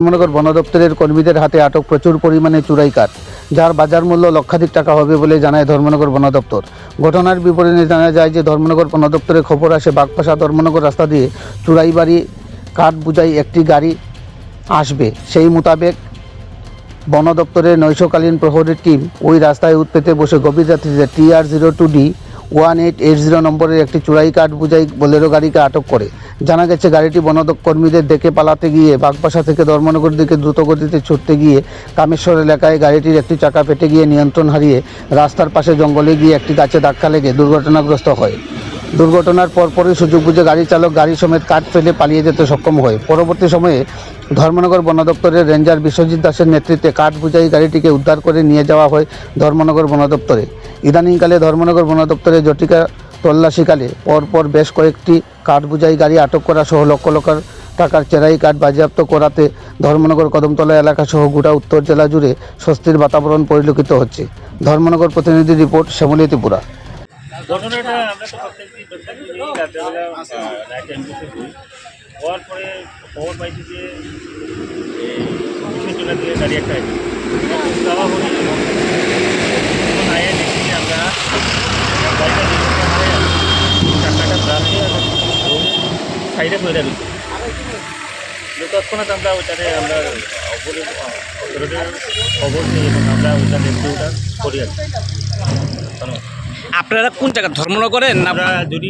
ধর্মনগর বন দপ্তরের কর্মীদের হাতে আটক প্রচুর পরিমাণে চুরাই কাঠ যার বাজার মূল্য লক্ষাধিক টাকা হবে বলে জানায় ধর্মনগর বন দপ্তর। ঘটনার বিবরণে জানা যায় যে, ধর্মনগর বন দপ্তরের খবর আসে, বাগপাশা ধর্মনগর রাস্তা দিয়ে চুরাইবাড়ি কাঠ বুঝাই একটি গাড়ি আসবে। সেই মোতাবেক বন দপ্তরের নৈশকালীন প্রহরের টিম ওই রাস্তায় উৎপেতে বসে গভীর রাত্রিতে TR zero two D one eight eight zero নম্বরের একটি চুরাই কাঠ বুঝাই বোলেরো গাড়িকে আটক করে। জানা গেছে, গাড়িটি বনদক কর্মীদের দেখে পালাতে গিয়ে বাগবাসা থেকে ধর্মনগর দিকে দ্রুত গতিতে ছুটতে গিয়ে কামেশ্বর এলাকায় গাড়িটির একটি চাকা ফেটে গিয়ে নিয়ন্ত্রণ হারিয়ে রাস্তার পাশে জঙ্গলে গিয়ে একটি গাছে ধাক্কা লেগে দুর্ঘটনাগ্রস্ত হয়। দুর্ঘটনার পরপরই সুযোগ বুঝে গাড়ি চালক গাড়ি সমেত কাঠ ফেলে পালিয়ে যেতে সক্ষম হয়। পরবর্তী সময়ে ধর্মনগর বন দপ্তরের রেঞ্জার বিশ্বজিৎ দাসের নেতৃত্বে কাঠ বুঝাই গাড়িটিকে উদ্ধার করে নিয়ে যাওয়া হয় ধর্মনগর বন দপ্তরে ইদানিংকালে ধর্মনগর বন দপ্তরে জটিকা তল্লাশিকালে পরপর বেশ কয়েকটি কাঠ বুঝাই গাড়ি আটক করা সহ লক্ষ লক্ষ টাকার চেরাই কাঠ বাজেয়াপ্ত করাতে ধর্মনগর কদমতলা এলাকা সহ গোটা উত্তর জেলা জুড়ে স্বস্তির বাতাবরণ পরিলক্ষিত হচ্ছে। ধর্মনগর প্রতিনিধি রিপোর্ট, শ্যামলী ত্রিপুরা। ঘটনাটা আমরা তো আমরা গাড়িটা নিয়ন্ত্রণ হারিয়ে চাকাটা ব্রাশে সাইডে পড়ে দিচ্ছি তৎক্ষণাৎ আমরা ওইটাতে আমরা খবর নিই এবং আমরা ওইটা ওটা করি আর আপনারা কোন জায়গা ধর্মনগরের না আমরা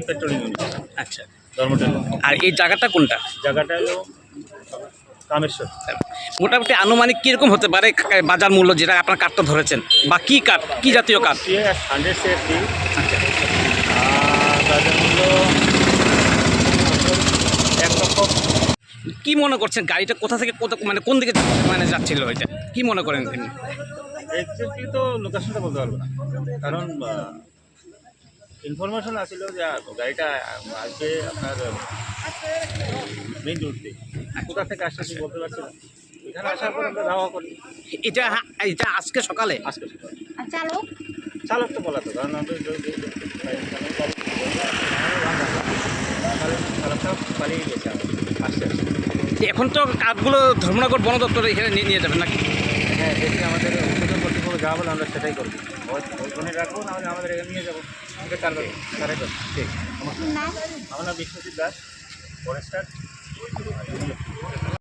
পেট্রোলিং আচ্ছা। ধর্মটেল আর এই জায়গাটা কোনটা? জায়গাটা হলো কামেশ্বর। মোটামুটি আনুমানিক কীরকম হতে পারে বাজার মূল্য যেটা আপনার কাঠটা ধরেছেন? বা কী কাঠ কী জাতীয় কাঠ হান্ড্রেড সে একটি আচ্ছা বাজার মূল্য এক লক্ষ কী মনে করছেন গাড়িটা কোথা থেকে কোথা মানে কোন দিকে মানে যাচ্ছিল ওইটা কী মনে করেন? এক্স্যাক্টলি তো লোকেশনটা বলতে পারব না। কারণ ইনফরমেশন আসছিল যে গাড়িটা আসবে আপনার মেইন রোড থেকে কোথা থেকে আসছে আমি বলতে পারছি না। এখানে আসার পর আমরা ধাওয়া করি। এটা এটা আজকে সকালে? আজকে সকালে। চালক? চালক তো বলা তো কারণ আমাদের যে- যে- যে- চালকটা পালিয়ে গেছে আসছে আসছে যে এখন তো কাঠগুলো ধর্মনগর বন দপ্তর এখানে নিয়ে নিয়ে যাবেন নাকি? হ্যাঁ দেখি আমাদের উদ্বোধন কর্তৃপক্ষ যা বলে আমরা সেটাই করব। ওখানে রাখব নাহলে আমাদের এখানে নিয়ে যাব। এটা কার কারে ঠিক নাম আমার নাম বিশ্বজিৎ দাস ফরেস্টার